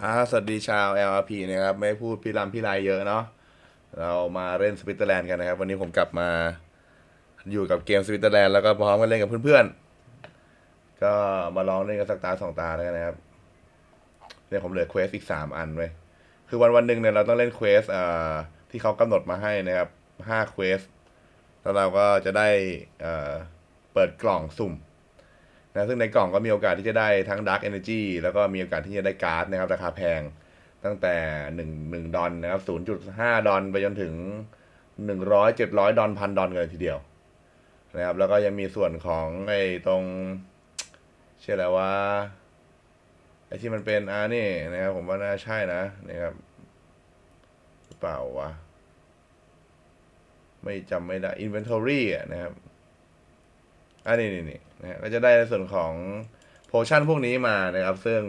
อ่าสวัสดีชาว LRP นะครับ ไม่พูดพี่ลำพี่ลายเยอะเนาะเรามาเล่นสวิตเซอร์แลนด์กันนะครับ วันนี้ผมกลับมาอยู่กับเกมสวิตเซอร์แลนด์แล้วก็พร้อมกันเล่นกับเพื่อนๆ ก็มาลองเล่นกันสักตาสองตาแล้วกันนะครับเนี่ยผมเหลือเควสอีกสามอันไว้ยคือวันวันหนึ่งเนี่ยเราต้องเล่นเควสอ่าที่เขากำหนดมาให้นะครับห้าเควสแล้วเราก็จะได้เอ่อเปิดกล่องสุ่ม นะซึ่งในกล่องก็มีโอกาสที่จะได้ทั้ง Dark Energy แล้วก็มีโอกาสที่จะได้การ์ดนะครับ ราคาแพงตั้งแต่ 1 1 ดอลนะครับ 0.5 ดอลไปจนถึง 100 700 ดอลพันดอลกันเลยทีเดียวนะครับ แล้วก็ยังมีส่วนของไอ้ตรงเชื่ออะไรว่าไอ้ที่มันเป็นอ่านี่นะครับ ผมว่าน่าใช่นะนะครับเปล่าวะไม่จำไม่ได้ Inventory อะนะครับอันนี้นี่ นะก็จะได้ในส่วนของโพชั่นพวกนี้มานะครับ ซึ่ง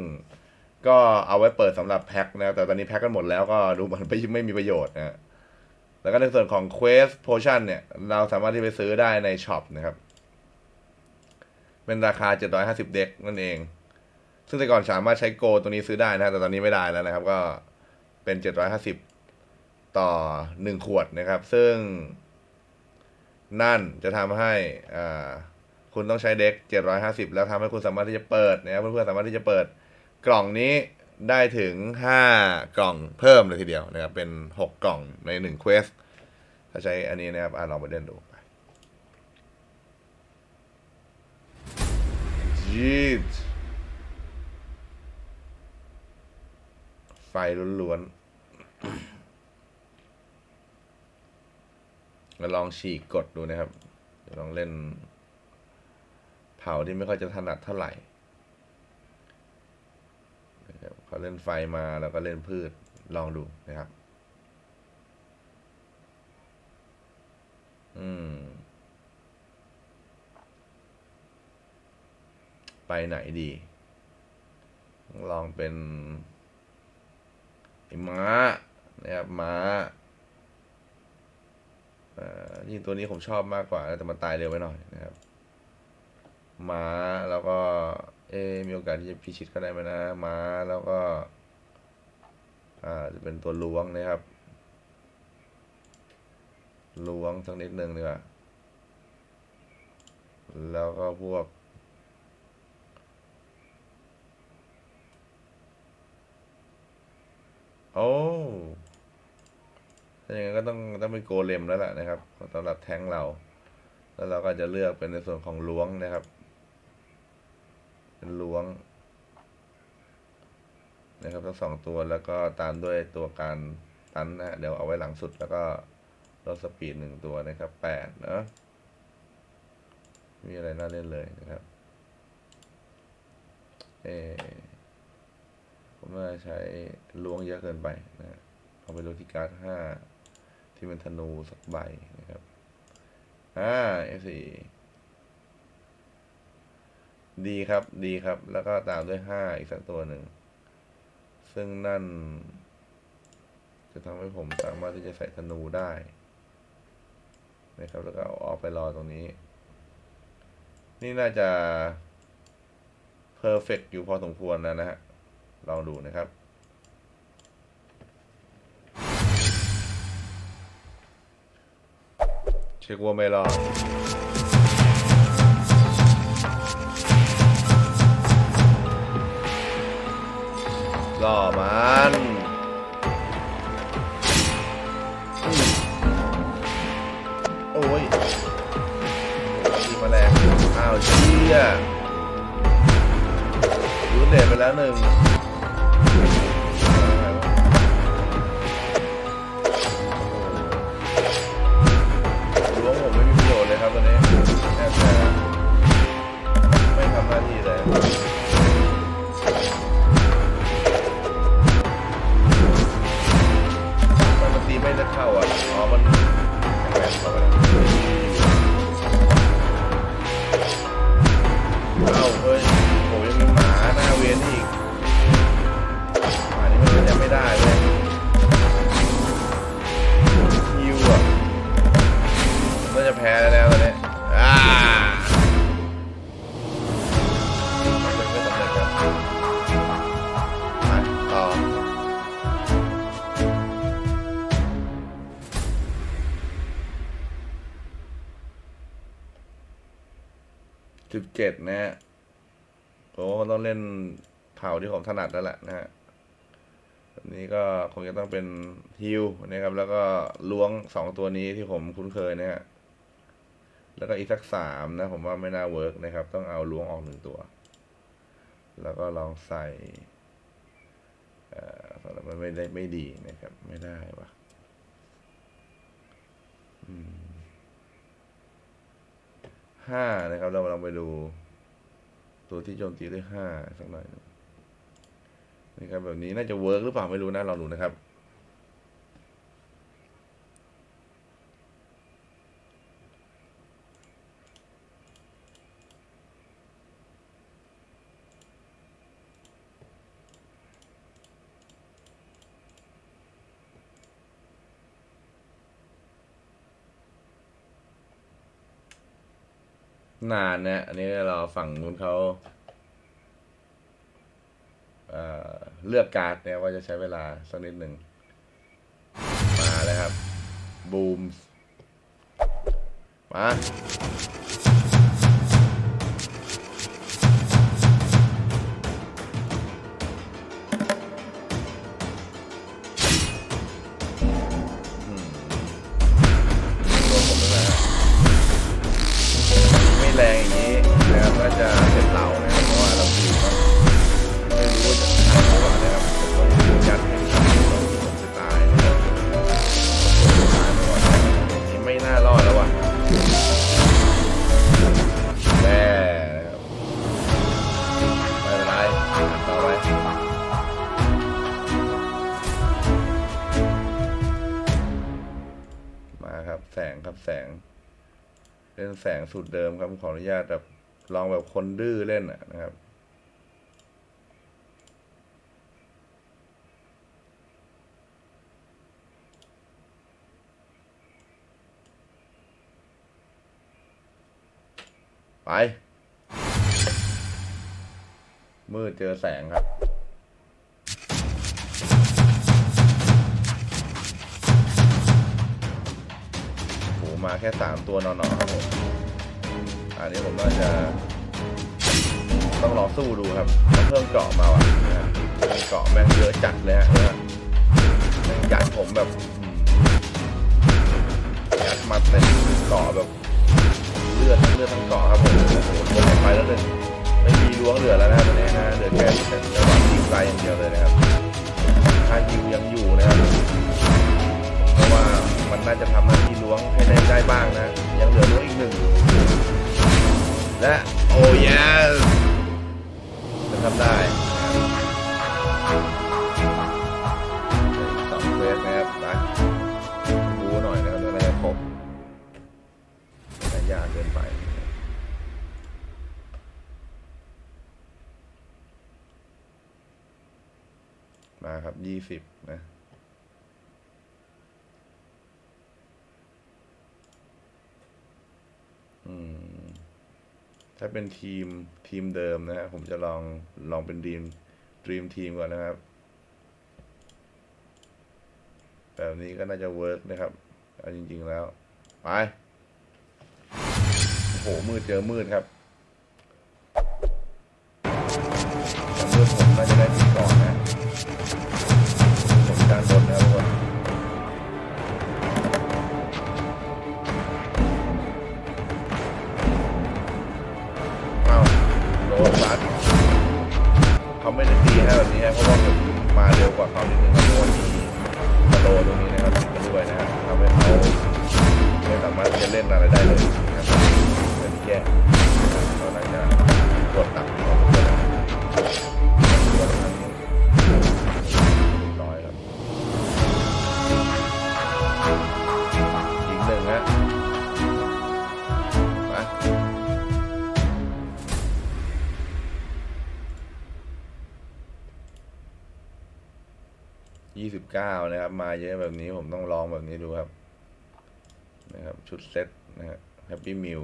ก็เอาไว้เปิดสำหรับแพ็คนะครับแต่ตอนนี้แพ็คกันหมดแล้วก็ดูเหมือนไม่ไม่มีประโยชน์นะฮะแล้วก็ในส่วนของ Quest Potion เนี่ย เราสามารถที่ไปซื้อได้ในช็อปนะครับ เป็นราคา 750 เด็กนั่นเอง ซึ่งแต่ก่อนสามารถใช้โกตัวนี้ซื้อได้นะแต่ตอนนี้ไม่ได้แล้วนะครับ ก็เป็น 750 ต่อ 1 ขวดนะครับ ซึ่งนั่นจะทำให้อ่า คุณต้องใช้เด็ก 750 แล้วทำให้คุณสามารถที่จะเปิดนะครับเพื่อนๆสามารถที่จะเปิดกล่องนี้ได้ถึง 5 กล่องเพิ่มเลยทีเดียวนะครับ เป็น 6 กล่องใน1เควสถ้าใช้อันนี้นะครับอ่าลองไปเล่นดูไปจีดไฟล้วนๆมาลองฉีกกดดูนะครับ ลองเล่น เผาที่ไม่ค่อยจะถนัดเท่าไหร่เขาเล่นไฟมาแล้วก็เล่นพืชลองดูนะครับ อืม ไปไหนดี ลองเป็นไอ้ม้านะครับม้าอ่อยิ่งตัวนี้ผมชอบมากกว่า แต่มันตายเร็วไปหน่อยนะครับ ม้าแล้วก็ เอะมีโอกาสที่จะพิชิตก็ได้ไหมนะ ม้าแล้วก็ อ่าจะเป็นตัวล้วงนะครับล้วงสักนิดหนึ่งดีกว่าแล้วก็พวก โอ้ถ้าอย่างนั้นก็ต้องต้องเป็นโกเลมแล้วล่ะนะครับสำหรับแท้งเรา แล้วเราก็จะเลือกเป็นในส่วนของล้วงนะครับ ล้วงนะครับทั้งสองตัวแล้วก็ตามด้วยตัวการตันนะเดี๋ยวเอาไว้หลังสุดแล้วก็ลดสปีดหนึ่งตัวนะครับแปดเนาะมีอะไรน่าเล่นเลยนะครับ เออผมว่าใช้ล้วงเยอะเกินไปนะเอาไปดูที่การ์ดห้าที่เป็นธนูสักใบนะครับอ่าเอสี่ ดีครับ ดีครับ แล้วก็ตามด้วยห้าอีกสักตัวหนึ่ง ซึ่งนั่น จะทำให้ผมสามารถที่จะใส่ธนูได้ นะครับ แล้วก็เอาออกไปรอตรงนี้ นี่น่าจะ perfect อยู่พอสมควรแล้วนะฮะ ลองดูนะครับเช็คว่าไม่รอด ล่อมันอืมโอ้ยมีแมลงอ้าวเชี่ยยูเดทไปแล้วหนึ่ง สิบเจ็ดนะฮะโอ้ต้องเล่นเผ่าที่ผมถนัดแล้วแหละนะฮะนี้ก็คงจะต้องเป็นฮิวนะครับ แล้วก็ล้วงสองตัวนี้ที่ผมคุ้นเคยนะฮะแล้วก็อีกสักสามนะ ผมว่าไม่น่าเวิร์กนะครับ ต้องเอาล้วงออกหนึ่งตัว แล้วก็ลองใส่เอ่อสำหรับมันไม่ได้ไม่ดีนะครับ ไม่ได้วะอื ห้านะครับ เราลองไปดู ตัวที่โจมตีด้วยห้าสักหน่อยนะครับแบบนี้น่าจะเวิร์กหรือเปล่าไม่รู้นะลองดูนะครับ นานนะอันนี้เราฝั่งนู้นเขาเเลือกการ์ดเนี่ยว่าจะใช้เวลาสักนิดหนึ่ง มาแล้วครับ บูมมา แสงสูตรเดิมครับขออนุญาตแบบลองแบบคนดื้อเล่นนะครับไปมืดเจอแสงครับ มาแค่สามตัวนอนๆครับผมอันนี้ผมน่าจะ ต้องลองสู้ดูครับเพิ่มเกราะมาว่ะเกราะแม่งเยอะจัดเลยฮะแม่งยัดผมแบบยัดมาเต็มเกราะแบบเลือดทั้งเลือดทั้งเกราะครับผมโอ้โหลงไปแล้วเลยไม่มีล้วงเหลือแล้วนะตอนนี้นะเหลือแค่ ถ้าเป็นทีมทีมเดิมนะฮะผมจะลองลองเป็นดีมดีมทีมก่อนนะครับ แบบนี้ก็น่าจะเวิร์กนะครับเอาจริง ๆ แล้ว ไปโอ้โหมืดเจอมืดครับ ยี่สิบเก้านะครับ มาเยอะแบบนี้ผมต้องลองแบบนี้ดูครับ นะครับ ชุดเซ็ตนะฮะแฮปปี้มิล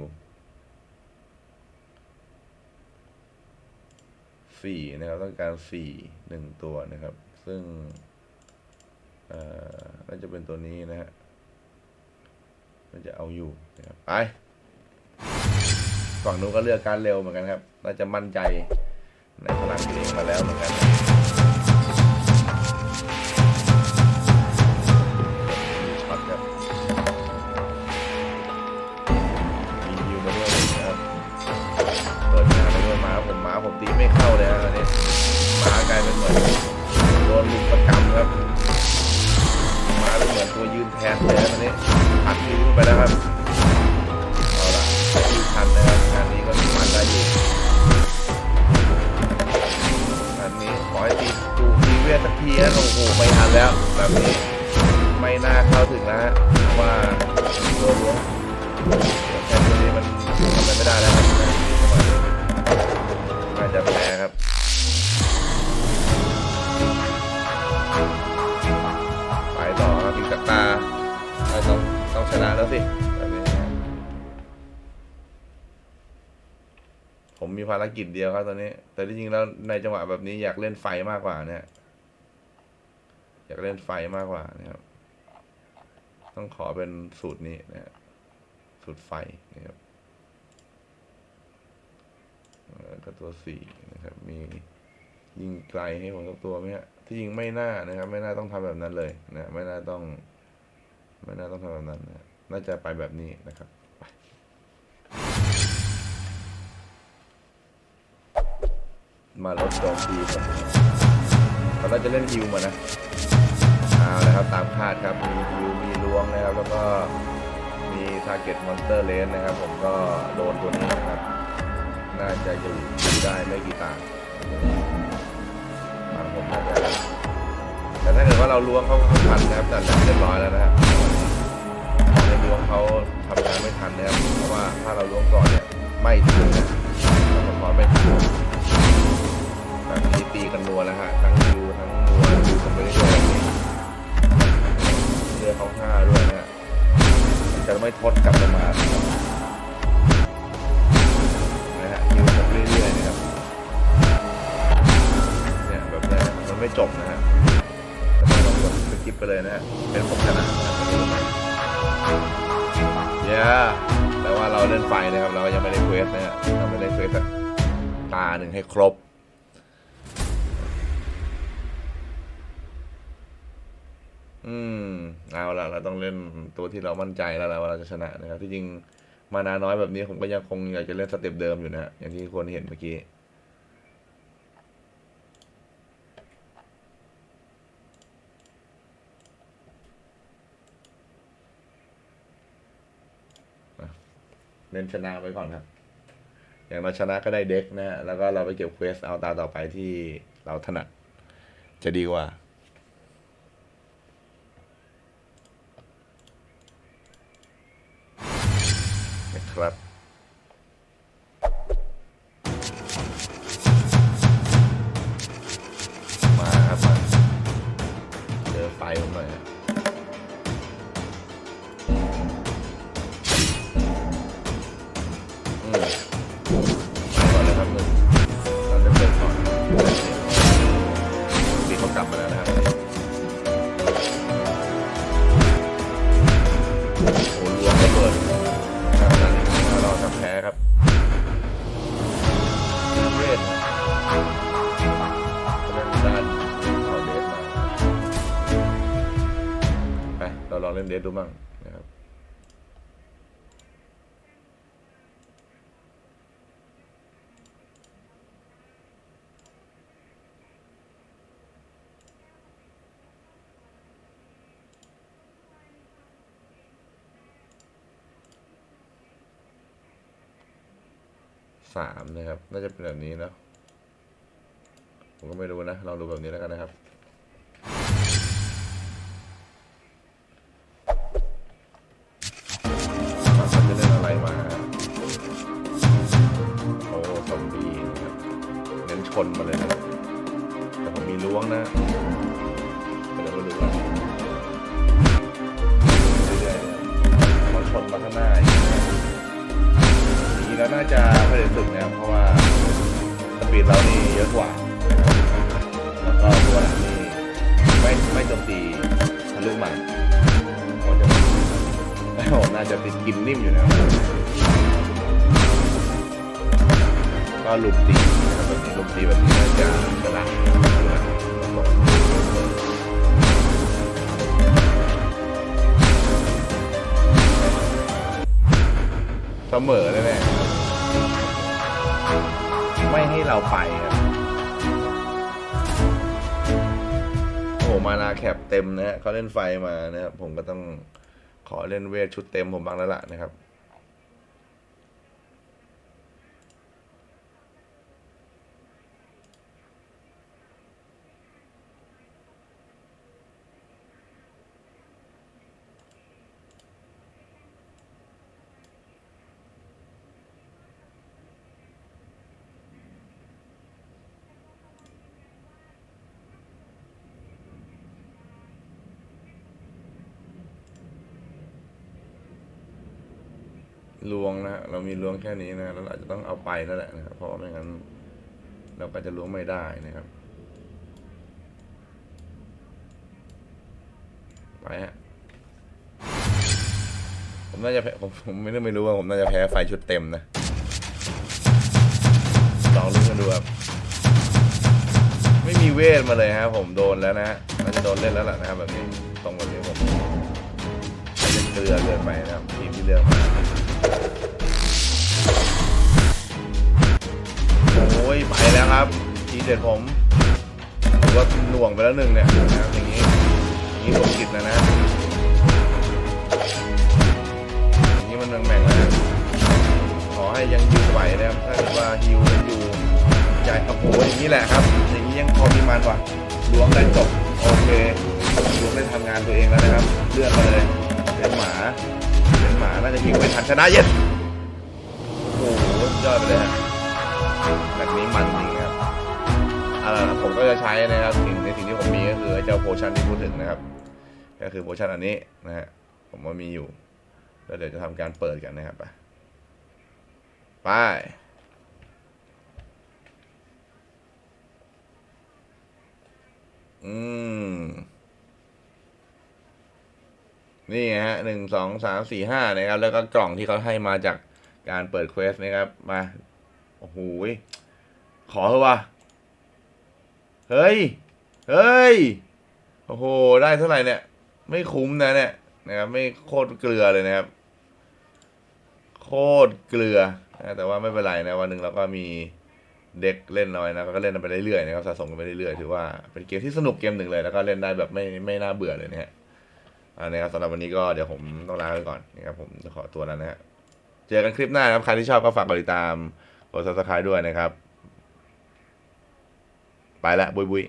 สี่นะครับ ต้องการสี่หนึ่งตัวนะครับ ซึ่งเอ่อน่าจะเป็นตัวนี้นะฮะมันจะเอาอยู่นะครับไปฝั่งนู้นก็เลือกการเร็วเหมือนกันครับ น่าจะมั่นใจในพลังตัวเองมาแล้วเหมือนกัน งแล้วฮะว่าตัวล้วงแค่ตัวนี้มันทำอะไรไม่ได้แล้วครับน่าจะแพ้ครับไปต่อครับอีกสักตาเราต้องต้องชนะแล้วสิแบบนี้ผมมีภารกิจเดียวครับตอนนี้ แต่ที่จริงแล้วในจังหวะแบบนี้อยากเล่นไฟมากกว่าเนี่ย อยากเล่นไฟมากกว่านะครับ ต้องขอเป็นสูตรนี้นะฮะสูตรไฟนะครับก็ตัวสี่นะครับ มียิงไกลให้ผมสักตัวไหมฮะที่จริงไม่น่านะครับ ไม่น่าต้องทำแบบนั้นเลยนะไม่น่าต้อง ไม่น่าต้องทำแบบนั้นนะน่าจะไปแบบนี้นะครับมาลดโจมตีก่อนเขาน่าจะเล่นฮิวมานะ เอาลยครับตามคาดครับ มีฮิวมีล้วงนะครับ แล้วก็มีทาร์เก็ตมอนสเตอร์เลนนะครับ ผมก็โดนตัวนี้นะครับ น่าจะอยู่ได้ไม่กี่ตาตามผมน่าจะแต่ถ้าเกิดว่าเราล้วงเขาเขาทันนะครับแต่เรียบร้อยแล้วนะครับในล้วงเขาทำงานไม่ทันนะครับเพราะว่าถ้าเราล้วงก่อนเนี่ยไม่ถึงนะเราก็พอไม่ถึงแบบนี้ตีกันนัวแล้วฮะทั้งยูทั้งนัวยูกันไปเรื่อย อเขาห้าด้วยนะฮะจะไม่ทดกลับมานะฮะยูกันไปเรื่อยๆนะครับเนี่ยแบบนี้มันไม่จบนะฮะแต่เรากดสกิปไปเลยนะฮะเป็นผมชนะนะครับเย้แต่ว่าเราเล่นไฟนะครับ เรายังไม่ได้เควสนะฮะเราไม่ได้เควสตาหนึ่งให้ครบ อืมเอาละเราต้องเล่นตัวที่เรามั่นใจแล้วแหละว่าเราจะชนะนะครับที่จริงมานาน้อยแบบนี้ผมก็ยังคงอยากจะเล่นสเต็ปเดิมอยู่นะฮะอย่างที่คนเห็นเมื่อกี้เน้นชนะไว้ก่อนครับ อย่างเราชนะก็ได้เด็กนะฮะแล้วก็เราไปเก็บเควสเอาตาต่อไปที่เราถนัด จะดีกว่า สามนะครับ น่าจะเป็นแบบนี้นะผมก็ไม่รู้นะ ลองดูแบบนี้แล้วกันนะครับว่าจะเล่นอะไรมาโอ้ซอมบี้นะครับเน้นชนมาเลยนะแต่ผมมีล้วงนะเดี๋ยวมาดูกันเรื่อยๆเขาชนมาข้างหน้า แล้วน่าจะไม่ได้สึกนะครับเพราะว่าสปีดเรานี่เยอะกว่าแล้วก็ตัวหลังนี่ไม่ไม่โจมตีทะลุมาโอ้จะโอ้น่าจะติดกินนิ่มอยู่นะครับก็ลุมตีนะครับแบบนี้ลุมตีแบบนี้น่าจะชนะเสมอแน่ๆ ไม่ให้เราไปครับโอ้โหมานาแคปเต็มนะฮะเขาเล่นไฟมานะครับผมก็ต้องขอเล่นเวทชุดเต็มผมบ้างแล้วล่ะนะครับ ลวงนะเรามีลวงแค่นี้นะแล้วเราอาจจะต้องเอาไปนั่นแหละนะครับเพราะไม่งั้น เราก็จะล้วงไม่ได้นะครับ ไปฮะผมน่าจะแพ้ผมผมไม่ได้ไม่รู้ว่าผมน่าจะแพ้ไฟชุดเต็มนะลองลุ้นกันดูครับไม่มีเวทมาเลยฮะผมโดนแล้วนะฮะน่าจะโดนเล่นแล้วล่ะนะครับแบบนี้ตรงแบบนี้ผม เลือเกินไปนะครับทีมที่เลือกมาโอ้ยไปแล้วครับ ทีเด็ดผมผมว่าหน่วงไปแล้วหนึ่งเนี่ยนะครับอย่างนี้อย่างนี้ผมกิดนะนะอย่างนี้มันแม่งๆนะขอให้ยังยืนไหวนะครับถ้าเกิดว่าฮิวยังอยู่ใจโอ้โหอย่างนี้แหละครับ อย่างนี้ยังพอมีมันว่ะล้วงได้จบโอเคล้วงได้ทำงานตัวเองแล้วนะครับ เลือกมาเลย เป็นหมาเป็นหมาน่าจะยิงไม่ทันชนะเย็ดโอ้โหยอดไปเลยฮะแบบนี้มันจริงครับอาล่ะผมก็จะใช้นะครับสิ่งในสิ่งที่ผมมีก็คือไอเจ้าโพชั่นที่พูดถึงนะครับ ก็คือโพชั่นอันนี้นะฮะผมว่ามีอยู่ แล้วเดี๋ยวจะทำการเปิดกันนะครับไปไปอืม นี่ฮะหนึ่งสองสามสี่ห้านะครับ แล้วก็กล่องที่เขาให้มาจากการเปิดเควสนะครับ มา โอ้โหขอเถอะวะเฮ้ย เฮ้ย โอ้โห ได้เท่าไหร่เนี่ย ไม่คุ้มนะเนี่ยนะครับ ไม่โคตรเกลือเลยนะครับ โคตรเกลือนะแต่ว่าไม่เป็นไรนะวันหนึ่งเราก็มีเด็กเล่นน้อยนะก็เล่นไปเรื่อยๆนะครับสะสมกันไปเรื่อยๆถือว่าเป็นเกมที่สนุกเกมหนึ่งเลยแล้วก็เล่นได้แบบไม่ไม่น่าเบื่อเลยนะฮะ อันนี้ครับสำหรับวันนี้ก็เดี๋ยวผมต้องลาไปก่อนนะครับผมจะขอตัวแล้วนะฮะเจอกันคลิปหน้าครับใครที่ชอบก็ฝากกดติดตามกดซับสไคร b e ด้วยนะครับ ไปละบุยบุย